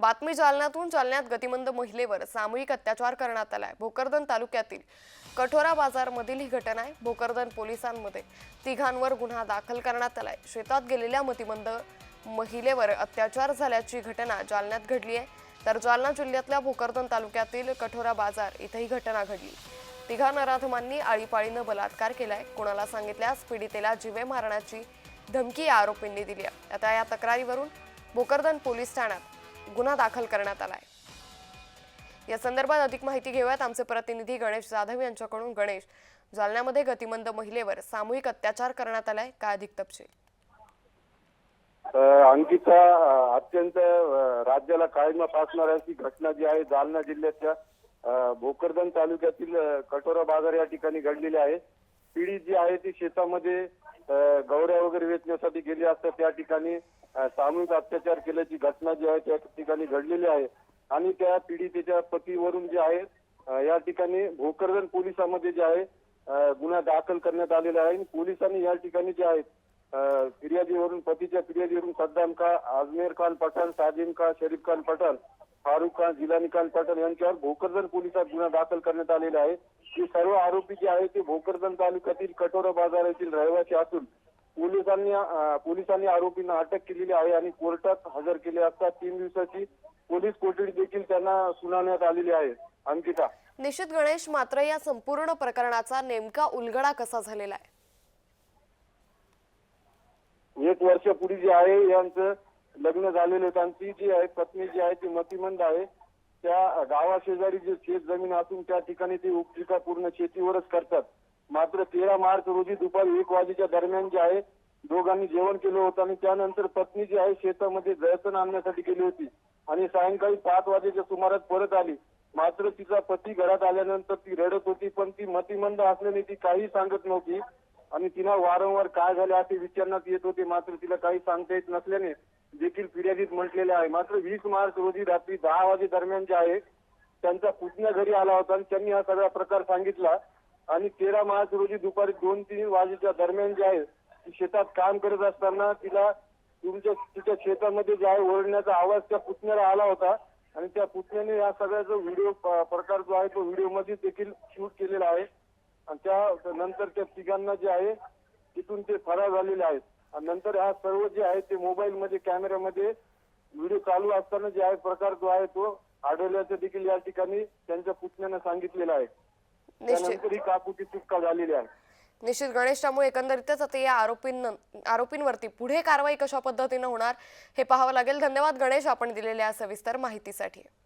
बातमी जालन्यातून जालन्यात गतिमंद महिलेवर सामूहिक अत्याचार करण्यात आलाय. भोकरदन तालुक्यातील कठोरा बाजारमधील ही घटना आहे. भोकरदन पोलिसांमध्ये तिघांवर गुन्हा दाखल करण्यात आलाय. शेतात गेलेल्या मतिमंद महिलेवर अत्याचार झाल्याची घटना जालन्यात घडली आहे. तर जालना जिल्ह्यातल्या भोकरदन तालुक्यातील कठोरा बाजार इथं ही घटना घडली. तिघा नराधमांनी आळीपाळीनं बलात्कार केलाय. कोणाला सांगितल्यास पीडितेला जीवे मारण्याची धमकी या आरोपींनी दिली आहे. आता या तक्रारीवरून भोकरदन पोलीस ठाण्यात गुन्हा दाखल करण्यात आलाय. या संदर्भात अधिक माहिती घेऊयात आमचे प्रतिनिधी गणेश जाधव यांच्याकडून. गणेश जालन्यामध्ये गतिमंद महिलेवर सामूहिक अत्याचार करण्यात आलाय. काय अधिक तपशील? अंकिता अत्यंत राज्याला काळीमा फासणारी अशी घटना जी आहे जालना जिल्ह्याच्या भोकरदन तालुक्यातील कटोरा बाजार या ठिकाणी घडलेली आहे. पिढी जी आहे ती शेतामध्ये गौऱ्या वगैरे वेचण्यासाठी गेली असता त्या ठिकाणी. सामूहिक अत्याचार केल्याची घटना जी आहे त्या ठिकाणी घडलेली आहे. आणि त्या पीडितेच्या पतीवरून जे आहे या ठिकाणी भोकरदन पोलिसांमध्ये जे आहे गुन्हा दाखल करण्यात आलेला आहे. आणि पोलिसांनी या ठिकाणी जे आहेत फिर्यादीवरून पतीच्या फिर्यादीवरून सद्दाम का अजमेर खान पठाण साजिम का शरीफ खान पठाण फारुख खान जिलानी खान पठाण यांच्यावर भोकरदन पोलिसात गुन्हा दाखल करण्यात आलेला आहे. हे सर्व आरोपी जे आहे ते भोकरदन तालुक्यातील कटोरा बाजार येथील रहिवासी असून पोलिसांनी पोलिसांनी आरोपींना अटक केलेली आहे आणि कोर्टात हजर केले असता तीन दिवसाची पोलीस कोठडी देखील त्यांना सुनावण्यात आलेली आहे. अंकिता. निश्चित गणेश मात्र या संपूर्ण प्रकरणाचा नेमका उलगडा कसा झालेला आहे? एक वर्षापूर्वी जे आहे यांचं लग्न झालेलं त्यांची जी आहे पत्नी जी आहे ती मतिमंद आहे. त्या गावाशेजारी जे शेत जमीन असून त्या ठिकाणी ती उपजीविका पूर्ण शेतीवरच करतात. मात्र तेरा मार्च रोजी दुपारी एक वाजेच्या दरम्यान जे आहे दोघांनी जेवण केलं होतं आणि त्यानंतर पत्नी जी आहे शेतामध्ये जळसण आणण्यासाठी गेली होती. आणि सायंकाळी पाच वाजेच्या सुमारास परत आली. मात्र तिचा पती घरात आल्यानंतर ती रडत होती पण ती मतिमंद असल्याने ती काही सांगत नव्हती. आणि तिला वारंवार काय झाले असे विचारण्यात येत होते मात्र तिला काही सांगता येत नसल्याने देखील फिर्यादीत म्हटलेले आहे. मात्र वीस मार्च रोजी रात्री दहा वाजे दरम्यान जे आहे त्यांचा पुतण्या घरी आला होता आणि त्यांनी हा सगळा प्रकार सांगितला. आणि तेरा मार्च रोजी दुपारी दोन तीन वाजेच्या दरम्यान जे आहे ती शेतात काम करत असताना तिला तुमच्या तिच्या शेतामध्ये जे आहे ओरडण्याचा आवाज त्या पुतण्याला आला होता. आणि त्या पुतण्याने या सगळ्याचा व्हिडिओ प्रकार जो आहे तो व्हिडिओमध्ये देखील शूट केलेला आहे. आणि त्या नंतर त्या तिघांना जे आहे तिथून ते फरार झालेले आहेत. आणि नंतर हा सर्व जे आहे ते मोबाईल मध्ये कॅमेऱ्यामध्ये व्हिडिओ चालू असताना जे आहे प्रकार जो आहे तो आढळल्याचं देखील या ठिकाणी त्यांच्या पुतण्यानं सांगितलेलं आहे. निश्चित. त्यानंतर ही काकूची सुटका झालेली आहे. निश्चित. गणेश त्यामुळे एकंदरीतच आता या आरोपींना आरोपींवरती पुढे कारवाई कशा पद्धतीनं होणार हे पाहावं लागेल. धन्यवाद गणेश आपण दिलेल्या सविस्तर माहितीसाठी.